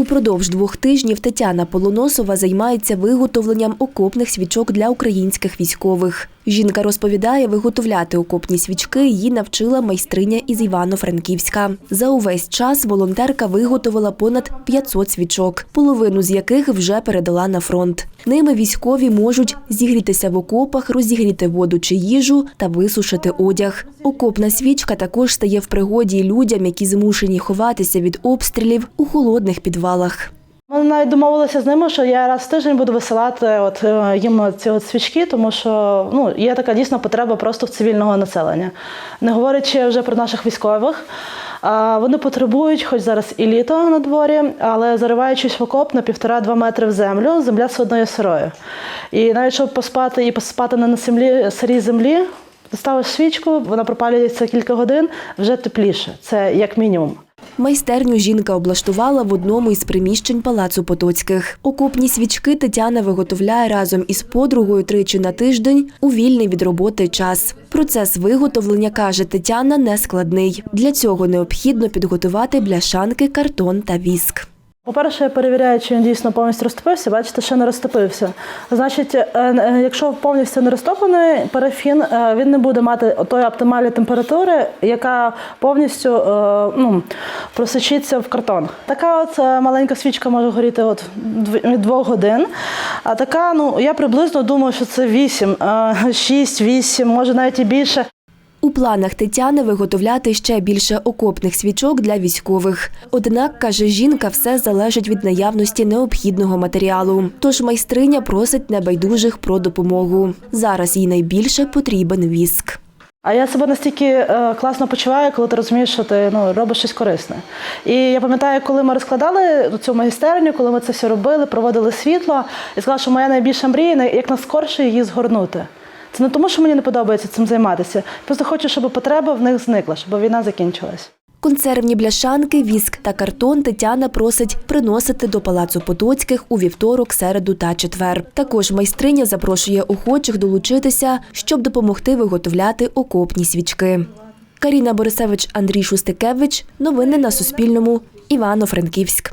Упродовж двох тижнів Тетяна Полоносова займається виготовленням окопних свічок для українських військових. Жінка розповідає, виготовляти окопні свічки її навчила майстриня із Івано-Франківська. За увесь час волонтерка виготовила понад 500 свічок, половину з яких вже передала на фронт. Ними військові можуть зігрітися в окопах, розігріти воду чи їжу та висушити одяг. Окопна свічка також стає в пригоді людям, які змушені ховатися від обстрілів у холодних підвалах. Ми навіть домовилися з ними, що я раз в тиждень буду висилати от, е, їм ці от свічки, тому що ну, є така дійсна потреба просто в цивільного населення. Не говорячи вже про наших військових. Вони потребують, хоч зараз і літо на дворі, але зариваючись в окоп на півтора-два метри в землю, земля є сирою. І навіть щоб поспати і поспати на землі, сирій землі, доставиш свічку, вона пропалюється кілька годин, вже тепліше. Це як мінімум. Майстерню жінка облаштувала в одному із приміщень палацу Потоцьких. Окопні свічки Тетяна виготовляє разом із подругою тричі на тиждень у вільний від роботи час. Процес виготовлення, каже Тетяна, нескладний. Для цього необхідно підготувати бляшанки, картон та віск. По-перше, я перевіряю, чи він дійсно повністю розтопився. Бачите, ще не розтопився. Значить, е, е, якщо повністю не розтоплений парафін, е, він не буде мати тої оптимальної температури, яка повністю ну, просочиться в картон. Така от маленька свічка може горіти от від двох годин. А така, ну я приблизно думаю, що це 8, 6, 8, може навіть і більше. У планах Тетяни виготовляти ще більше окопних свічок для військових. Однак, каже жінка, все залежить від наявності необхідного матеріалу. Тож майстриня просить небайдужих про допомогу. Зараз їй найбільше потрібен віск. А я себе настільки е, класно почуваю, коли ти розумієш, що ти ну, робиш щось корисне. І я пам'ятаю, коли ми розкладали цю майстерню, коли ми це все робили, проводили світло, я сказала, що моя найбільша мрія як наскорше її згорнути. Це не тому, що мені не подобається цим займатися. Просто хочу, щоб потреба в них зникла, щоб війна закінчилась. Консервні бляшанки, віск та картон Тетяна просить приносити до палацу Потоцьких у вівторок, середу та четвер. Також майстриня запрошує охочих долучитися, щоб допомогти виготовляти окопні свічки. Каріна Борисевич, Андрій Шустикевич. Новини на Суспільному. Івано-Франківськ.